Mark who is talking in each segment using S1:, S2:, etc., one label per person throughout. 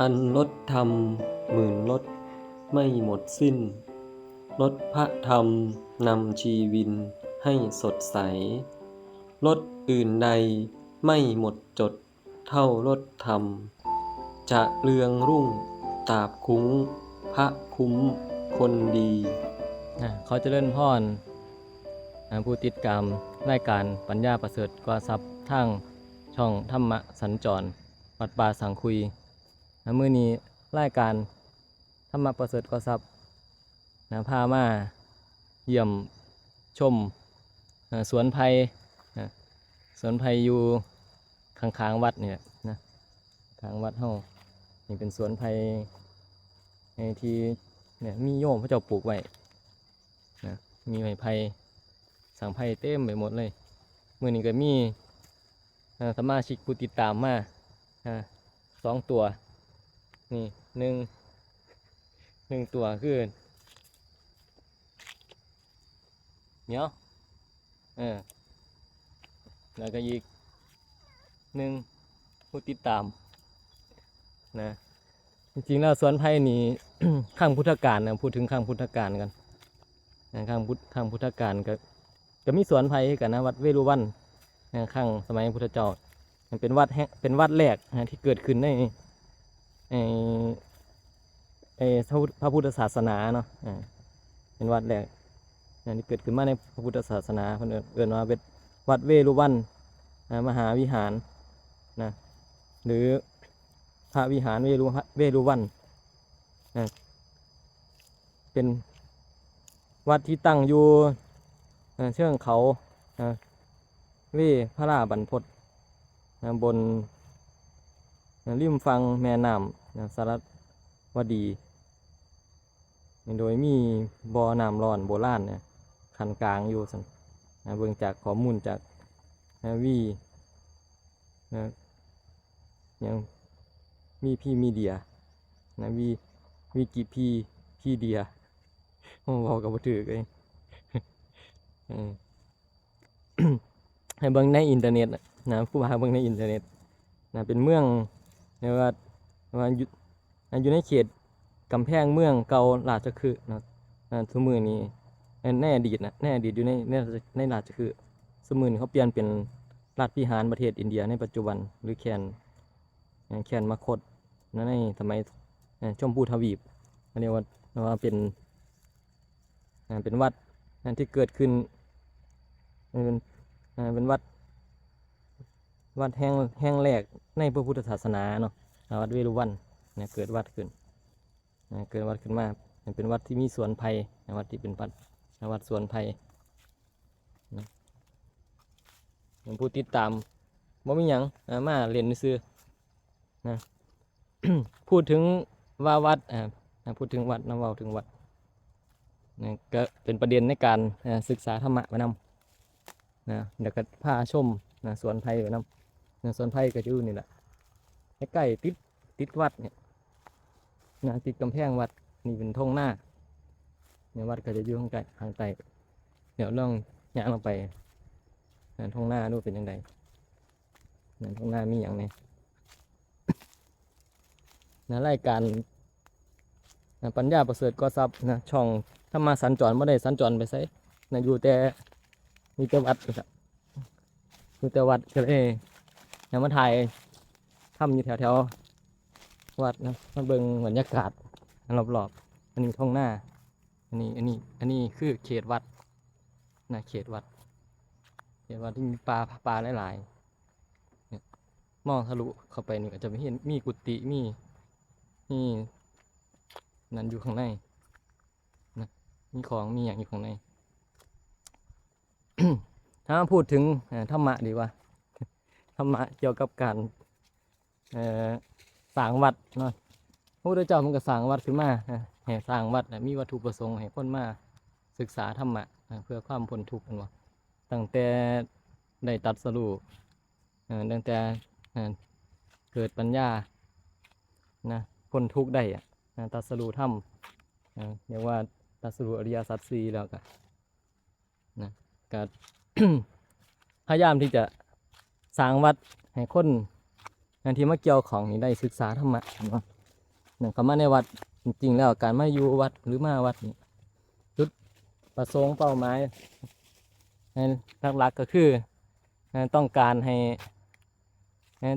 S1: อันลดธรรมหมื่นลดไม่หมดสิ้น ลดพระธรรมนำชีวินให้สดใส ลดอื่นใดไม่หมดจดเท่าลดธรรม จะเรืองรุ่งตราบคุ้ง พระคุ้มคนดี
S2: อะเขาจะเล่นพ่อนผู้ติดตามรายการปัญญาประเสริฐกว่าทรัพย์ทางช่องธรรมะสัญจร วัดป่าสังคุย นะมือนี้รายการธรรมประเสริฐกว่าทรัพย์นะพามาเยี่ยมชมอ่าสวนไผ่นะสวนไผ่อยู่ข้างๆวัดนี่แหละนะข้างวัดเฮานี่เป็นสวนไผ่ในที่เนี่ยมีโยมพระเจ้าปลูกไว้นะมีไม้ไผ่สังไผ่เต็มไปหมดเลยมื่อนี้ก็มีสมาชิกผู้ติดตามมาสองตัว นี่หนึ่งหนึ่งตัวคือเนียเออแล้วก็อีกหนึ่งผู้ติดตามนะจริงๆแล้วสวนไผ่นี่ข้างพุทธกาลนะพูดถึงข้างพุทธกาลกันนะข้างพุทธข้างพุทธกาลก็ก็มีสวนไผ่กันนะวัดเวรุวันนะข้างสมัยพุทธเจ้ามันเป็นวัดแห่งเป็นวัดแรกนะที่เกิดขึ้นใน ในในพระพุทธศาสนาเนาะอ่าเป็นวัดแรกอันะที่เกิดขึ้นมาในพระพุทธศาสนาเพิ่นเอิ้นเอิ้นว่าเป็นวัดเวรุวันมหาวิหารนะหรือพระวิหารเวรุเวรุวันนะเป็นวัดที่ตั้งอยู่เชิงเขาเอ่อเวพระราบันพศบน ริมฟังแม่น้ำนะสารวดี โดยมีบ่อน้ำร้อนโบราณเนี่ยคันกลางอยู่สันนะเบิ่งจากข้อมูลจากนะวีนะยังมีพี่มีเดียนะวีวีกิพีพี่เดียโอ้เว้ากับบ่ถือเลยเออให้เบิ่งในอินเทอร์เน็ตนะผู้ว่าเบิ่งในอินเทอร์เน็ตนะเป็นเมือง เรียกว่าว่าอยู่อ่าอยู่ในเขตกำแพงเมืองเก่าราชคฤห์เนาะนะทุกมือนี้เอ่อในอดีตนะในอดีตอยู่ในในในราชคฤห์สมือนี้เขาเปลี่ยนเป็นรัฐพิหารประเทศอินเดียในปัจจุบันหรือแคนแคนมคตนะในสมัยอ่าชมพูทวีปเรียกว่าว่าเป็นอ่เป็นวัดอ่ที่เกิดขึ้นอ่เป็นอ่เป็นวัด วัดแห่งแห่งแรกในพระพุทธศาสนาเนาะวัดเวรุวันเนี่ยเกิดวัดขึ้นอ่าเกิดวัดขึ้นมาเป็นวัดที่มีสวนไผ่วัดที่เป็นวัดวัดสวนไผ่นะเป็นผู้ติดตามบ่มีหยังมาเรียนซื้อนะพูดถึงว่าวัดอ่าพูดถึงวัดนะเว้าถึงวัดนะก็เป็นประเด็นในการศึกษาธรรมะไปนำนะเดี๋ยวก็พาชมนะสวนไผ่ไปนำนะสวนไผ่ก็อยู่นี่แหละใกล้ติดติดวัดเนี่ยนะติดกำแพงวัดนี่เป็นทงหน้าเนี่ยวัดก็จะอยู่ข้างใต้ข้างใต้เดี๋ยวลองย่างลงไปนะทงหน้าดูเป็นยังไงนะทงหน้ามีอย่างไงนะรายการนะปัญญาประเสริฐก็ทรัพย์นะช่องถ้ามาสัญจรไม่ได้สัญจรไปไสนะอยู่แต่มีแต่วัดนะครับอยู่แต่วัดก็เลย นะมาถ่ายทำอยู่แถวแถวๆวัดนะมาเบิ่งบรรยากาศรอบๆอันนี้ท้องหน้า อันนี้อันนี้อันนี้คือเขตวัดนะเขตวัดเขตวัดที่มีปลาปลาหลายๆเนี่ยมองทะลุเข้าไปนี่ก็จะไม่เห็นมีกุฏิมีมีนั่นอยู่ข้างในนะมีของมีอย่างอยู่ข้างในถ้าพูดถึงธรรมะดีกว่า ธรรมะเกี่ยวกับการเอ่อสร้างวัดเนาะพระพุทธเจ้ามันก็สร้างวัดขึ้นมานะให้สร้างวัดมีวัตถุประสงค์ให้คนมาศึกษาธรรมะเพื่อความพ้นทุกข์นั่นว่าตั้งแต่ได้ตัดสรู้เอ่ตั้งแต่เกิดปัญญานะพ้นทุกข์ได้อะตรัสรู้ธรรมเรียกว่าตรัสรู้อริยสัจสี่แล้วก็นะก็พยายามที่จะ สร้างวัดให้คนนะที่มาเกี่ยวของนี่ได้ศึกษาธรรมะเนาะนั่นเข้ามาในวัดจริงๆแล้วการมาอยู่วัดหรือมาวัดนี่จุดประสงค์เป้าหมายหลักๆก็คือต้องการให้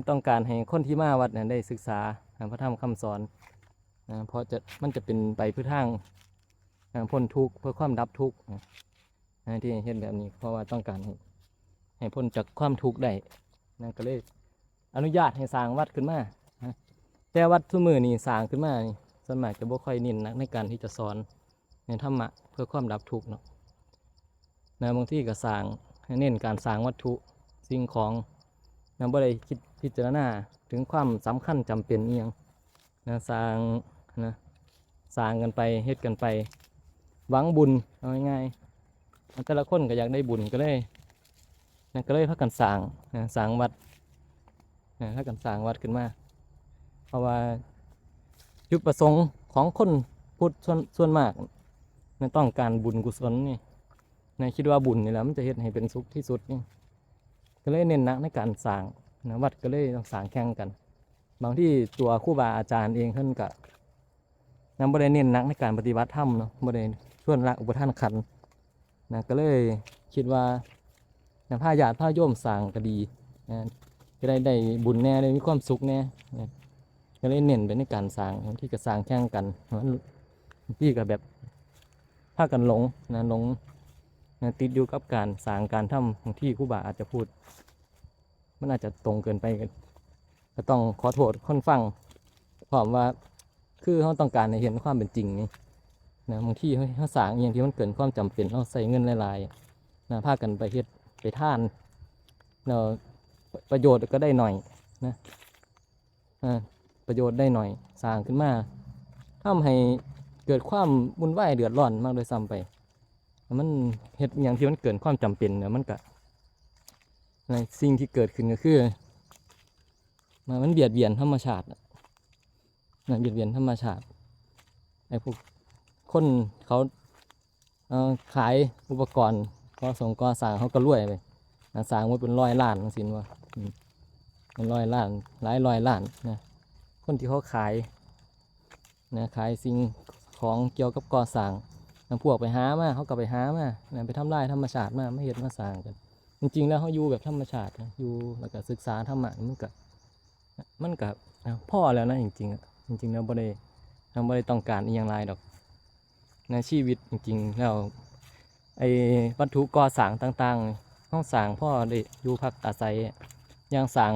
S2: ต้องการให้คนที่มาวัดเนี่ยได้ศึกษาพระธรรมคำสอนนะเพราะจะมันจะเป็นไปเพื่อทางเอ่อพ้นทุกข์เพื่อความดับทุกข์นะนที่เห็นแบบนี้เพราะว่าต้องการให้ให้พ้นจากความทุกข์ได้ นะก็เลยอนุญาตให้สร้างวัดขึ้นมาแต่วัดทุกมือนี่สร้างขึ้นมานี่ส่วนมากจะบ่ค่อยน้นนักในการที่จะสอนในธรรมะเพื่อความดับทุกข์เนาะนะบางที่ก็สร้างให้เน้นการสร้างวัตถุสิ่งของนะบ่ได้คิดพิจารณาถึงความสำคัญจำเป็นเอียงนะสร้างนะสร้างกันไปเฮ็ดกันไปหวังบุญเอาง่ายๆแต่ละคนก็อยากได้บุญก็เลย นะก็เลยพากันสร้างนะสร้างวัดนะพากันสร้างวัดขึ้นมา เพราะว่าจุดประสงค์ของคนพุทธส่วนส่วนมากนะต้องการบุญกุศลนี่นะคิดว่าบุญนี่แหละมันจะเฮ็ดให้เป็นสุขที่สุดนี่ก็เลยเน้นหนักในการสร้างนะวัดก็เลยต้องสร้างแข่งกัน บางที่ตัวครูบาอาจารย์เองท่านก็นำบริเน้นหนักในการปฏิบัติธรรมเนาะบริส่วนละอุปทานขันนะก็เลยคิดว่า นะผ้าญาติผ้าโยมสางก็ดีนะจะได้ได้บุญแน่ได้มีความสุขแน่นะก็เลยเน้นไปในการสางที่ก็สางแข่งกันที่ก็แบบพากันหลงนะหลงนะติดอยู่กับการสางการทำบางที่ครูบาอาจจะพูด มันอาจจะตรงเกินไปก็ต้องขอโทษคนฟังพร้อมว่าคือเขาต้องการให้เห็นความเป็นจริงนี่นะบางที่เขาสางอย่างที่มันเกินความจำเป็นเราใส่เงินหลายๆนะพากันไปเฮ็ด ไปท่านเราประโยชน์ก็ได้หน่อยนะอ่าประโยชน์ได้หน่อยสร้างขึ้นมาทำให้เกิดความวุ่นวายเดือดร้อนมากโดยซ้ำไป มันเฮ็ดอย่างที่มันเกินความจำเป็นเนี่ยมันก็ในสิ่งที่เกิดขึ้นก็คือมันเบียดเบียนธรรมชาติน่ะเบียดเบียนธรรมชาติไอ้พวกคนเขาเออขายอุปกรณ์ ก่อส่งก่อสร้างเขาก็รวยไปนะสางไว้เป็นร้อยล้านสินว่าเป็นร้อยล้านหลายร้อยล้านนะคนที่เขาขายนะขายสิ่งของเกี่ยวกับก่อสร้างนะพวกไปหามาเขาก็ไปหามานะไปทำลายธรรมชาติมาไม่เห็นมาสร้างกัน จริง ๆ แล้วเขาอยู่แบบธรรมชาตินะอยู่แล้วก็ศึกษาธรรมะมันก็มันกับพ่อแล้วนะจริงๆจริง ๆ แล้วบ่ได้เราบ่ได้ต้องการอีหยังหลายดอกในชีวิตจริง ๆ แล้ว ไอ้วัตถุก่อสร้างต่างๆห้องสร้างพ่อได้อยู่พักอาศัยอย่างสร้าง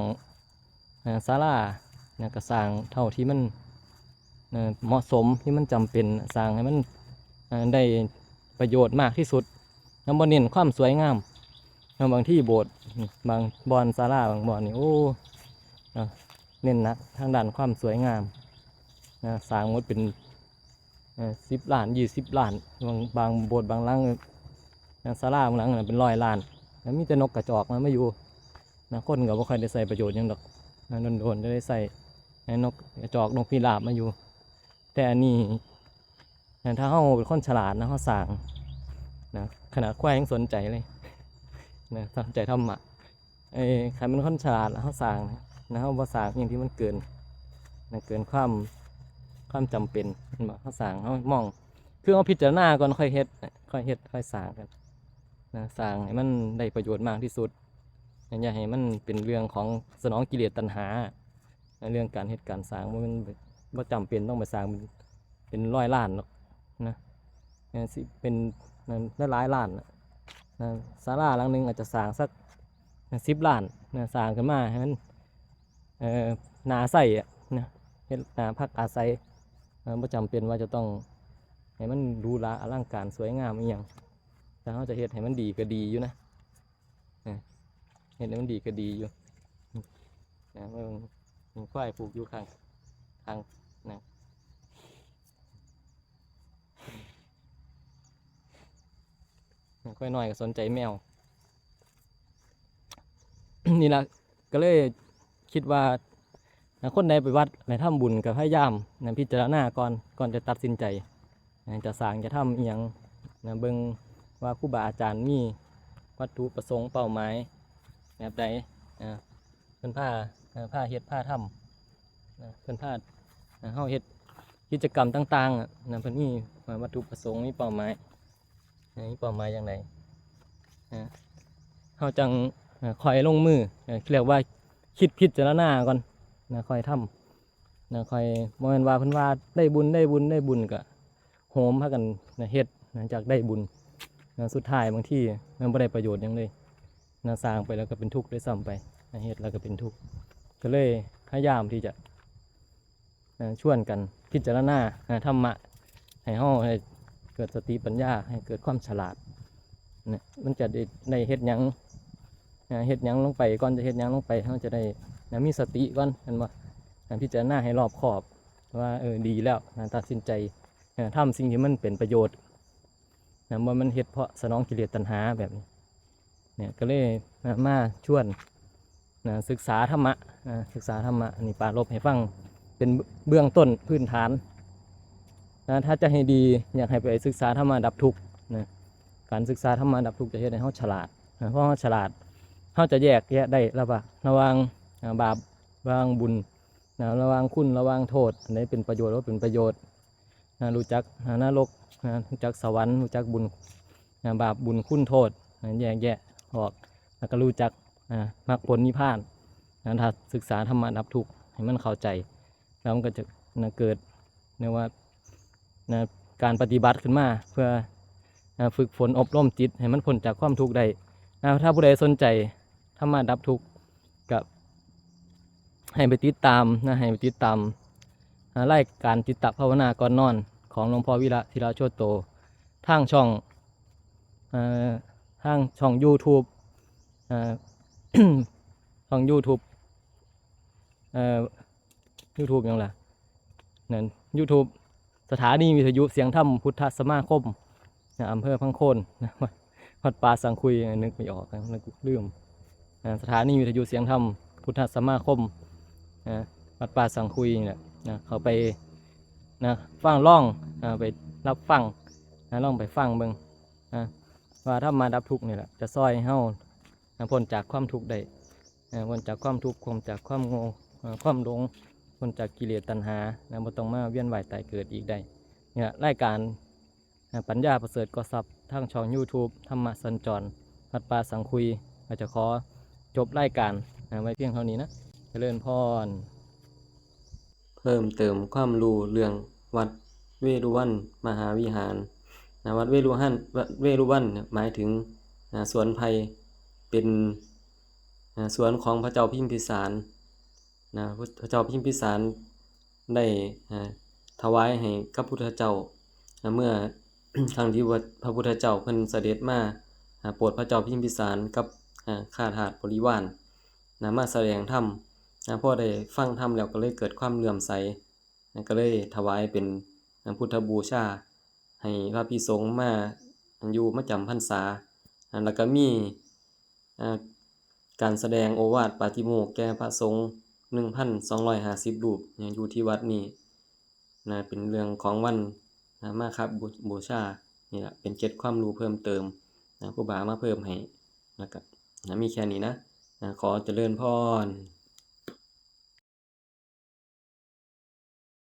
S2: ศาลาเนี่ยก็สร้างเท่าที่มันเหมาะสมที่มันจำเป็นสร้างให้มันได้ประโยชน์มากที่สุดแล้วบ่เน้นความสวยงามบางที่โบสถ์บางบอนศาลาบางบอนนี่โอ้เน้นนักทางด้านความสวยงามสร้างหมดเป็นสิบล้านยี่สิบล้านบางบางโบสถ์บางหลัง ศาลาบาหลังนะเป็นร้อยล้านแล้วมีแต่นกกระจอกมันไม่อยู่นะคนก็บ่ค่อยได้ใส่ประโยชน์ยังดอกนะโดนๆจะได้ใส่ให้นกกระจอกนกพิราบมาอยู่ แต่อันนี้นะถ้าเขาเป็นคนฉลาดนะเขาสร้างนะขนาดควายยังสนใจเลยนะสนใจธรรมะไอ้ใครเป็นคนฉลาดแล้วเขาสร้างนะนะครับภาษาอย่างที่มันเกินนะเกินความความจำเป็นมันบอกภาษาเขามองคือเอาพิจารณาก่อนค่อยเฮ็ดค่อยเฮ็ดค่อยสร้างกัน นะสร้างให้มันได้ประโยชน์มากที่สุดอย่าให้มันเป็นเรื่องของสนองกิเลสตัณหาในเรื่องการเฮ็ดการสร้างว่ามันบ่จำเป็นต้องไปสร้างเป็นร้อยล้านหรอกนะสิเป็นนะหลายล้านนะนะศาลาหลังหนึงอาจจะสร้างสักสิบล้านนะสร้างขึ้นมาให้มันนาใส่ะนะเฮ็ดนาพักอาศัยเอ่อบ่จำเป็นว่าจะต้องให้มันหรูหราอลังการสวยงามอีหยัง แต่เขาจะเฮ็ดให้มันดีก็ดีอยู่นะเออเฮ็ดให้มันดีก็ดีอยู่นะเบิ่งมีควายผูกอยู่ข้างข้างนะค่อยน้อยก็สนใจแมว นี่ละก็เลยคิดว่านะคนใดไปวัดในถ้ำบุญกับพยายามนะพิจารณาก่อนก่อนจะตัดสินใจ จะสร้างจะทำเอียงนะเบิง ว่าครูบาอาจารย์มีวัตถุประสงค์เป้าหมายแบบใดเพิ่นผ้าผ้าเฮ็ดผ้าทำเพิ่นผ้าเฮาเฮ็ดกิจกรรมต่างๆอะนะเพิ่นมีวัตถุประสงค์มีเป้าหมายนะมีเป้าหมายอย่างไรเฮาจังคอยลงมือเรียกว่าคิดพิจารณาก่อนนะคอยทำนะคอยบ่แม่นว่าเพิ่นว่าได้บุญได้บุญได้บุญก็โหมพากันเฮ็ดจากได้บุญ นะสุดท้ายบางทีมันบ่ได้ประโยชน์ยังเลยนะสร้างไปแล้วก็เป็นทุกข์ด้วยซ้ำไปนะเฮ็ดแล้วก็เป็นทุกข์ก็เลยพยายามที่จะนะชวนกันพิจารณานะธรรมะให้เฮาให้เกิดสติปัญญาให้เกิดความฉลาดนะมันจะได้ได้เฮ็ดหยังนะเฮ็ดหยังลงไปก่อนจะเฮ็ดหยังลงไปเฮาจะได้นะมีสติก่อนเห็นบ่นะพิจารณาให้รอบคอบว่าเออดีแล้วนะตัดสินใจทำสิ่งที่มันเป็นประโยชน์ นะว่ามันเฮ็ดเพราะสนองกิเลสตัณหาแบบนี้เนี่ยก็เลยนะมาชวนนะศึกษาธรรมะนะศึกษาธรรมะนนี้ปารบให้ฟังเป็นเบื้องต้นพื้นฐานนะถ้าจะให้ดีอยากให้ไปศึกษาธรรมะดับทุกข์นะการศึกษาธรรมะดับทุกข์จะเฮ็ดให้เฮาฉลาดนะเพราะเฮาฉลาดเฮาจะแยกแยะได้ระว่างระว่างบาประว่างบุญนะระว่างคุณระว่างโทษอันไหนเป็นประโยชน์ว่าเป็นประโยชน์นะรู้จักนะนรก นะรู้จักสวรรค์รู้จักบุญนะบาปบุญคุณโทษนะแยกแยะออกแล้วก็รู้จักนะมรรคผลนิพพานนะถ้าศึกษาธรรมะดับทุกข์ให้มันเข้าใจ แล้วมันก็จะนะเกิดเรียกว่านะการปฏิบัติขึ้นมาเพื่อนะฝึกฝนอบรมจิต ให้มันพ้นจากความทุกข์ได้นะถ้าผู้ใดสนใจถ้ามาดับทุกข์กับให้ไปติดตามนะให้ไปติดตามนะรายการจิตตภาวนาก่อนนอน ของหลวงพ่อวิระธีระโชตโตทางช่องอทางช่อง YouTube ช่อง YouTube เอ่อ YouTube ยังล่ะนั่น YouTube สถานีวิทยุเสียงธรรมพุทธสมาคมนะอำเภอพังโคนนะวัดป่าสังคุยนึกไม่ออกนะนึกลืมนะสถานีวิทยุเสียงธรรมพุทธสมาคมนะวัดป่าสังคุยนี่แหละนะเขาไป นะฟังล่องนะไปรับฟังนะล่องไปฟังเบิ่งนะว่าถ้ามาดับทุกข์นี่แหละจะซอยให้เฮานะพ้นจากความทุกข์ได้นะพ้นจากความทุกข์พ้นจากความโง่ความหลงพ้นจากกิเลสตัณหานะบ่ต้องมาเวียนว่ายตายเกิดอีกได้เนี่ยรายการปัญญาประเสริฐก็ซับทางช่อง YouTube ธรรมะสัญจรพัดปลาสังคุยอาจจะขอจบรายการไว้เพียงเท่านี้นะเจริญพร
S1: เพิ่มเติมความรู้เรื่องวัดเวรุวันมหาวิหารนะวัดเวรุวันเวรุวันหมายถึงอ่าสวนไผ่เป็นอ่าสวนของพระเจ้าพิมพิสารนะพระเจ้าพิมพิสารได้อ่าถวายให้กับพุทธเจ้านะเมื่อครั้งที่ว่าพระพุทธเจ้าเพิ่นเสด็จมาโปรดพระเจ้าพิมพิสารกับอ่าข้าทาสบริวารนะมาแสดงธรรม นะพอได้ฟังธรรมแล้วก็เลยเกิดความเลื่อมใสนะก็เลยถวายเป็นนะพุทธบูชา ให้พระภิกษุสงฆ์มาอยู่มาจำพรรษา แล้วก็มีการแสดงโอวาทปาฏิโมกแก่พระสงฆ์1,250รูปเนี่ยอยู่ที่วัดนี้นะเป็นเรื่องของวันนะมาครับบูชานี่แหละเป็นเจ็ดความรู้เพิ่มเติมนะครูบามาเพิ่มให้แล้วก็นะมีแค่นี้นะนะขอเจริญพร